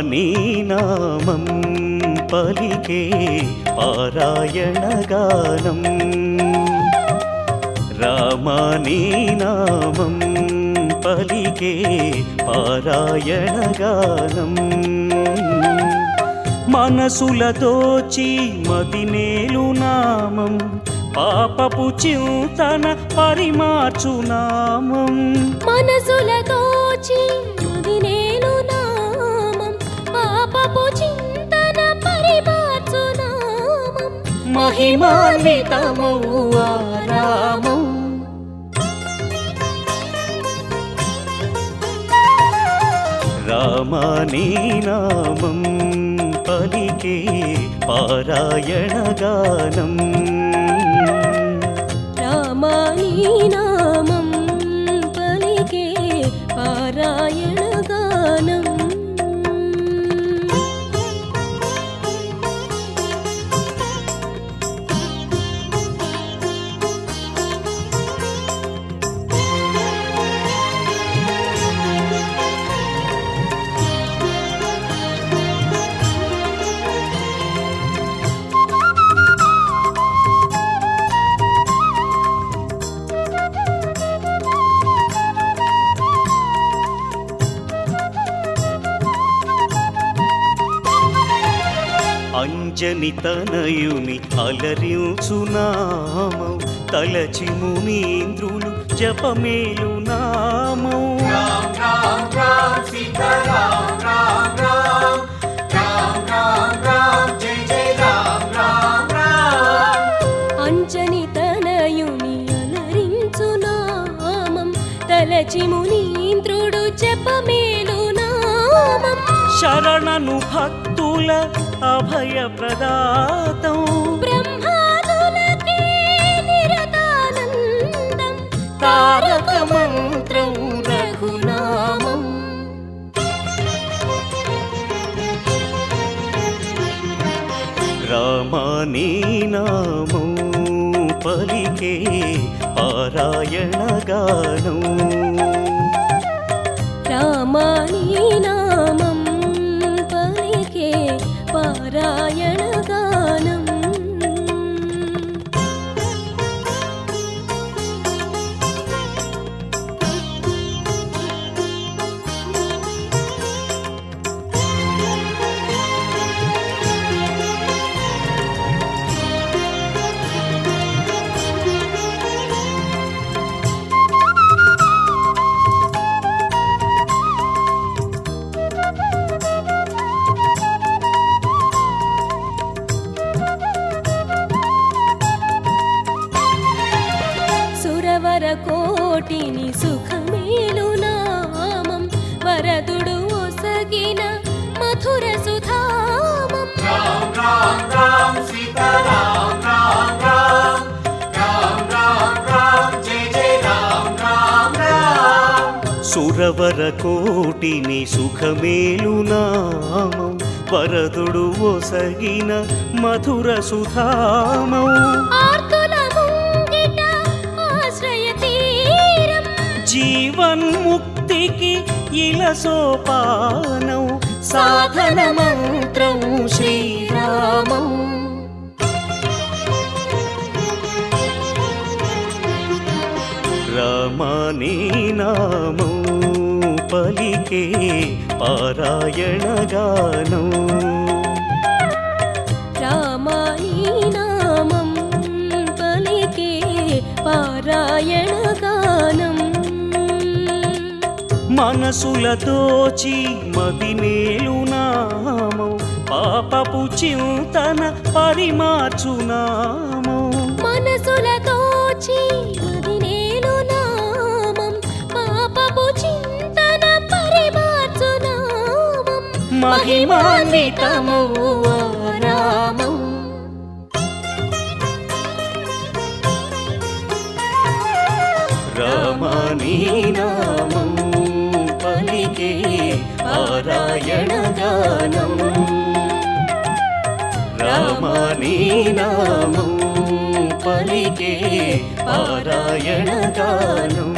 నీ నామం పలికే పారాయణ గానం. రామా నామం పలికే పారాయణ గానం. మనసులతోచి మదినేలు నామం పాపపు చింతన పరిమార్చు నామం. మనసులతోచి మహిమాన్వితమౌ ఆ రామం. రామానీ నామం పలికే పారాయణ గానం. రామాని నామం అంజని తనయుని అలరించు నామం తలచి మునీంద్రులు జపమేలు నామం. అంచని తనయుని అలరించు నామం తలచి మునీంద్రుడు నామం శరణను భక్తుల అభయ ప్రదాతం తారక మంత్రం రఘునామం. రామానీ నామం పలికే పారాయణ గానం. రామాని కోటిని సుఖమేలు నామం. వరదుడు ఒసగిన మధుర సుధామం. సురవర కోటిని సుఖమేలు నామం. వరదుడు ఒసగిన మధుర సుధామం. జీవన్ముక్తికి ఇల సోపానం సాధన మంత్రం శ్రీరామం. రామానీ నామం పలికే పారాయణ గానం. మనసులతోచి మదినేలు నామం. పాపపు చింతన పరిమార్చు నామం మనసులతోచి మదినేలు నామం. పాపపు చింతన పరిమార్చు నామం మహిమాన్వితము ఆ రామం రామానీ నామం. పారాయణ గానం రామానీ నామం పలికే పారాయణ గానం